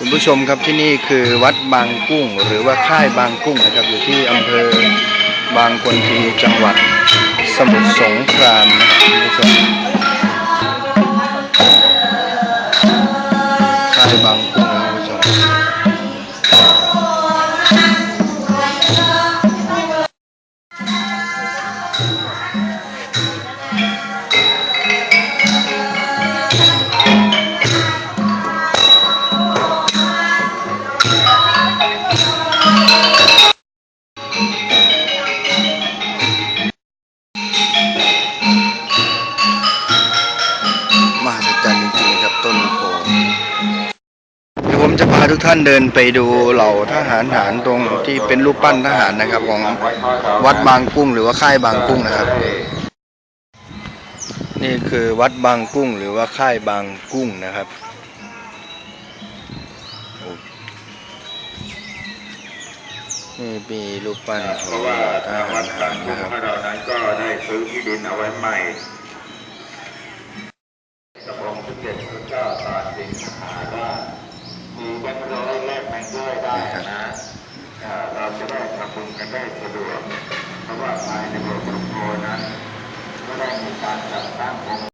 คุณผู้ชมครับที่นี่คือวัดบางกุ้ง หรือว่าค่ายบางกุ้งนะครับอยู่ที่อำเภอบางคนทีจังหวัดสมุทรสงครามนะครับคุณผู้ชม จะพาทุกท่านเดินไปดูเหล่าทหารฐานตรงที่เป็นรูปปั้นทหารนะครับ ของวัดบางกุ้งหรือว่าค่ายบางกุ้งนะครับ นี่คือวัดบางกุ้งหรือว่าค่ายบางกุ้งนะครับนี่มีรูปปั้นขเพองราะว่าทหาวัรดฐาบานงกุ้นะงครับเรานั้นก็ได้ซื้อที่ดินเอาไว้ใหม่กับองสมเด็จพระเจ้าตากสินมหาราช ได้ทำบุญกันได้สะดวกเพราะว่าภายในบสถ์หลวงพ่อนั้นก็ได้มีการจัดตั้งองค์